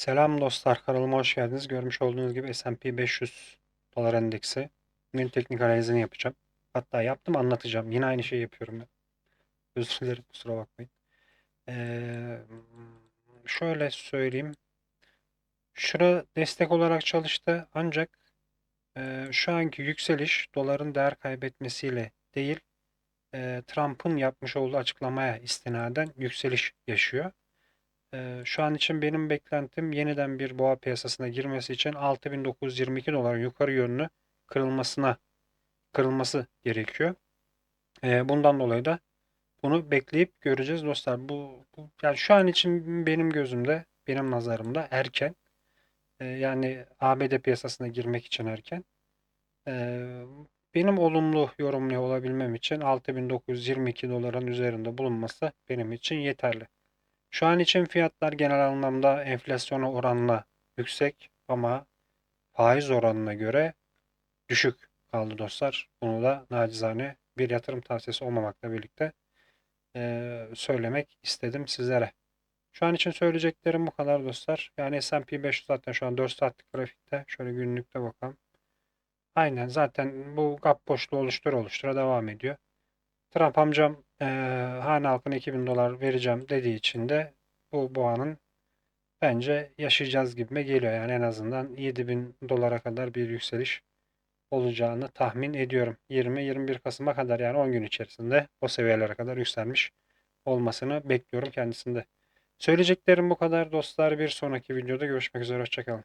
Selam dostlar, kanalıma hoş geldiniz. Görmüş olduğunuz gibi S&P 500 dolar endeksi. Bugün teknik analizini yapacağım. Hatta yaptım anlatacağım. Yine aynı şeyi yapıyorum ben. Özür dilerim, kusura bakmayın. Ee, şöyle söyleyeyim. Şura destek olarak çalıştı ancak e, şu anki yükseliş doların değer kaybetmesiyle değil, e, Trump'ın yapmış olduğu açıklamaya istinaden yükseliş yaşıyor. Ee, şu an için benim beklentim yeniden bir boğa piyasasına girmesi için 6922 dolar yukarı yönlü kırılmasına kırılması gerekiyor. Bundan dolayı da bunu bekleyip göreceğiz dostlar. Bu, bu yani şu an için benim gözümde, benim nazarımda erken. Yani ABD piyasasına girmek için erken. Benim olumlu yorumluyor olabilmem için 6922 doların üzerinde bulunması benim için yeterli. Şu an için fiyatlar genel anlamda enflasyona oranla yüksek ama faiz oranına göre düşük kaldı dostlar. Bunu da nacizane bir yatırım tavsiyesi olmamakla birlikte eee, söylemek istedim sizlere. Şu an için söyleyeceklerim bu kadar dostlar. Yani S&P 500 zaten şu an 4 saatlik grafikte. Şöyle günlükte bakalım. Aynen zaten bu gap boşluğu oluştur oluştura devam ediyor. Trump amcam eee hane halkına 2000 dolar vereceğim dediği için de bu boğanın bence yaşayacağız gibime geliyor. Yani en azından 7000 dolara kadar bir yükseliş olacağını tahmin ediyorum. 20-21 Kasım'a kadar yani 10 gün içerisinde o seviyelere kadar yükselmiş olmasını bekliyorum kendisinde. Söyleyeceklerim bu kadar dostlar. Bir sonraki videoda görüşmek üzere. Hoşçakalın.